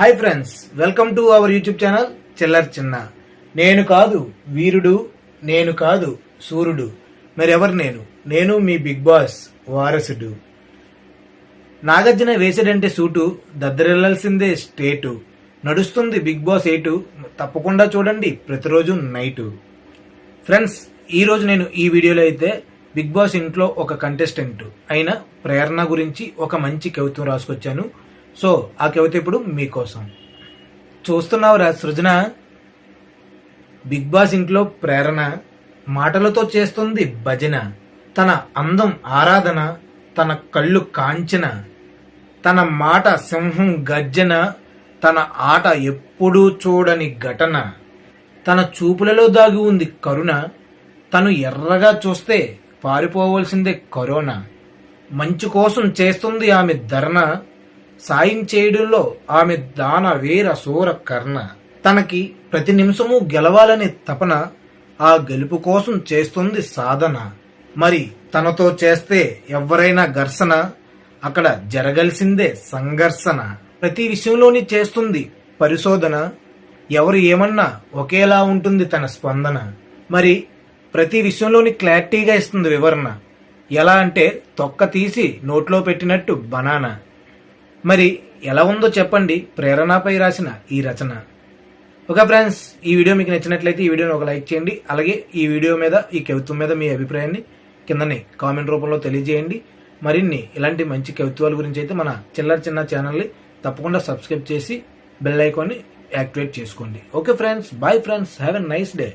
Hi friends welcome to our YouTube channel చిల్లర్ చిన్న నేను కాదు వీరుడు నేను కాదు సూర్యుడు. మరెవరు నేను? నేను మీ బిగ్ బాస్ వారసుడు. నాగార్జున వేసాడంటే సూటు దద్దరిల్లాల్సిందే స్టేటు. నడుస్తుంది బిగ్ బాస్ ఎయిటు తప్పకుండా చూడండి ప్రతిరోజు నైటు. ఫ్రెండ్స్ ఈరోజు నేను ఈ వీడియోలో అయితే బిగ్ బాస్ ఇంట్లో ఒక కంటెస్టెంట్ అయిన ప్రేరణ గురించి ఒక మంచి కవిత్వం రాసుకొచ్చాను. సో ఆ కవిత ఇప్పుడు మీకోసం. చూస్తున్నావురా సృజన? బిగ్ బాస్ ఇంట్లో ప్రేరణ మాటలతో చేస్తుంది భజన తన అందం ఆరాధన తన కళ్ళు కాంచన తన మాట సింహం గర్జన తన ఆట ఎప్పుడూ చూడని ఘటన తన చూపులలో దాగి ఉంది కరుణ తను ఎర్రగా చూస్తే పారిపోవలసిందే కరోనా. మంచు కోసం చేస్తుంది ఆమె ధరణ సాయం చేయడంలో ఆమె దాన వీర సూర కర్ణ. తనకి ప్రతి నిమిషము గెలవాలనే తపన ఆ గెలుపు కోసం చేస్తుంది సాధన. మరి తనతో చేస్తే ఎవరైనా ఘర్షణ? అక్కడ జరగాల్సిందే సంఘర్షణ. ప్రతి విషయంలోని చేస్తుంది పరిశోధన. ఎవరు ఏమన్నా ఒకేలా ఉంటుంది తన స్పందన. మరి ప్రతి విషయంలోని క్లారిటీగా ఇస్తుంది వివరణ. ఎలా అంటే తొక్క తీసి నోట్లో పెట్టినట్టు బనానా. మరి ఎలా ఉందో చెప్పండి. ప్రేరణపై రాసిన ఈ రచన. ఓకే ఫ్రెండ్స్ ఈ వీడియో మీకు నచ్చినట్లయితే ఈ వీడియోని ఒక లైక్ చేయండి. అలాగే ఈ వీడియో మీద ఈ కవిత్వం మీద మీ అభిప్రాయాన్ని కిందనే కామెంట్ రూపంలో తెలియజేయండి. మరిన్ని ఇలాంటి మంచి కవిత్వాల గురించి అయితే మన చిల్లర చిన్న ఛానల్ని తప్పకుండా సబ్స్క్రైబ్ చేసి బెల్ ఐకాన్ని యాక్టివేట్ చేసుకోండి. Okay friends bye friends have a nice day.